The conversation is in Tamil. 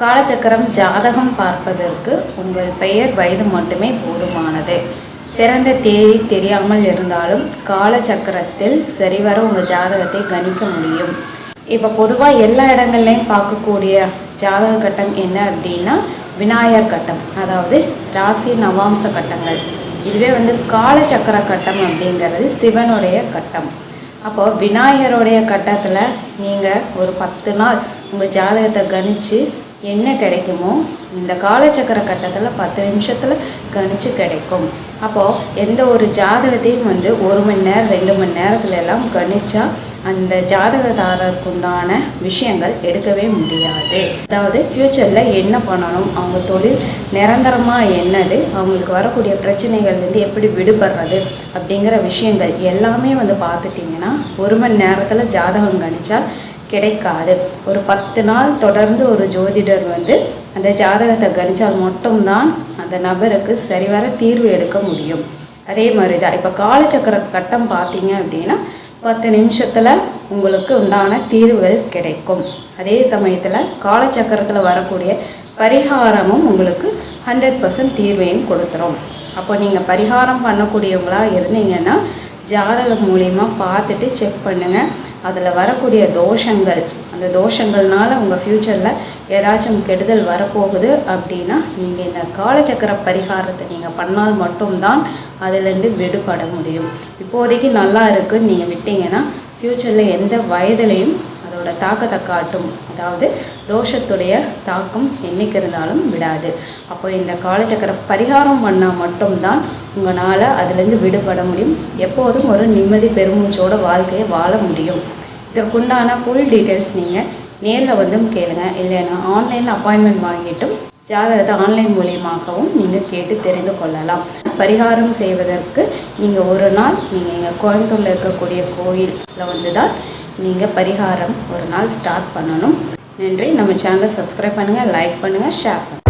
காலச்சக்கரம் ஜாதகம் பார்ப்பதற்கு உங்கள் பெயர் வயது மட்டுமே போதுமானது. பிறந்த தேதி தெரியாமல் இருந்தாலும் காலச்சக்கரத்தில் சரிவர உங்கள் ஜாதகத்தை கணிக்க முடியும். இப்போ பொதுவாக எல்லா இடங்கள்லையும் பார்க்கக்கூடிய ஜாதக கட்டம் என்ன அப்படின்னா விநாயகர் கட்டம் அதாவது ராசி நவாம்ச கட்டங்கள். இதுவே வந்து காலச்சக்கர கட்டம் அப்படிங்கிறது சிவனுடைய கட்டம். அப்போது விநாயகருடைய கட்டத்தில் நீங்கள் ஒரு பத்து நாள் உங்கள் ஜாதகத்தை கணித்து என்ன கிடைக்குமோ இந்த காலச்சக்கர கட்டத்தில் பத்து நிமிஷத்தில் கணிச்சு கிடைக்கும். அப்போது எந்த ஒரு ஜாதகத்தையும் வந்து ஒரு மணி நேரம் ரெண்டு மணி நேரத்துல எல்லாம் கணிச்சா அந்த ஜாதகதாரருக்கு உண்டான விஷயங்கள் எடுக்கவே முடியாது. அதாவது ஃப்யூச்சரில் என்ன பண்ணணும்? அவங்க தொழில் நிரந்தரமாக என்னது? அவங்களுக்கு வரக்கூடிய பிரச்சனைகள்லேருந்து எப்படி விடுபடுறது? அப்படிங்கிற விஷயங்கள் எல்லாமே வந்து பார்த்துட்டிங்கன்னா ஒரு மணி நேரத்தில் ஜாதகம் கணிச்சா கிடைக்காது. ஒரு பத்து நாள் தொடர்ந்து ஒரு ஜோதிடர் வந்து அந்த ஜாதகத்தை கணிச்சால் மட்டும்தான் அந்த நபருக்கு சரிவர தீர்வு எடுக்க முடியும். அதே மாதிரி தான் இப்போ காலச்சக்கர கட்டம் பார்த்தீங்க அப்படின்னா பத்து நிமிஷத்தில் உங்களுக்கு உண்டான தீர்வுகள் கிடைக்கும். அதே சமயத்தில் காலச்சக்கரத்தில் வரக்கூடிய பரிகாரமும் உங்களுக்கு ஹண்ட்ரட் பர்சன்ட் தீர்வையும் கொடுத்துரும். அப்போ நீங்கள் பரிகாரம் பண்ணக்கூடியவங்களாக இருந்தீங்கன்னா ஜாதகம் மூலியமாக பார்த்துட்டு செக் பண்ணுங்கள் அதில் வரக்கூடிய தோஷங்கள் அந்த தோஷங்கள்னால உங்கள் ஃப்யூச்சரில் ஏதாச்சும் கெடுதல் வரப்போகுது அப்படின்னா நீங்கள் இந்த காலச்சக்கர பரிகாரத்தை நீங்கள் பண்ணால் மட்டும்தான் அதிலேருந்து விடுபட முடியும். இப்போதைக்கு நல்லா இருக்குன்னு நீங்கள் விட்டீங்கன்னா ஃப்யூச்சரில் எந்த வயதுலேயும் அதோட தாக்கத்தை காட்டும். அதாவது தோஷத்துடைய தாக்கம் என்னைக்கு இருந்தாலும் விடாது. அப்போ இந்த காலச்சக்கர பரிகாரம் பண்ணால் மட்டும்தான் உங்களால் அதுலேருந்து விடுபட முடியும். எப்போதும் ஒரு நிம்மதி பெருமூச்சோட வாழ்க்கையை வாழ முடியும். இதற்குண்டான ஃபுல் டீட்டெயில்ஸ் நீங்கள் நேரில் வந்தும் கேளுங்க. இல்லைன்னா ஆன்லைனில் அப்பாயின்மெண்ட் வாங்கிட்டும் ஜாதகத்தை ஆன்லைன் மூலியமாகவும் நீங்கள் கேட்டு தெரிந்து கொள்ளலாம். பரிகாரம் செய்வதற்கு நீங்கள் ஒரு நாள் நீங்கள் எங்கள் கோயம்புத்தூரில் இருக்கக்கூடிய கோயிலில் வந்து தான் நீங்கள் பரிகாரம் ஒரு நாள் ஸ்டார்ட் பண்ணணும். நன்றி. நம்ம சேனலை சப்ஸ்கிரைப் பண்ணுங்கள் லைக் பண்ணுங்கள் ஷேர் பண்ணுங்கள்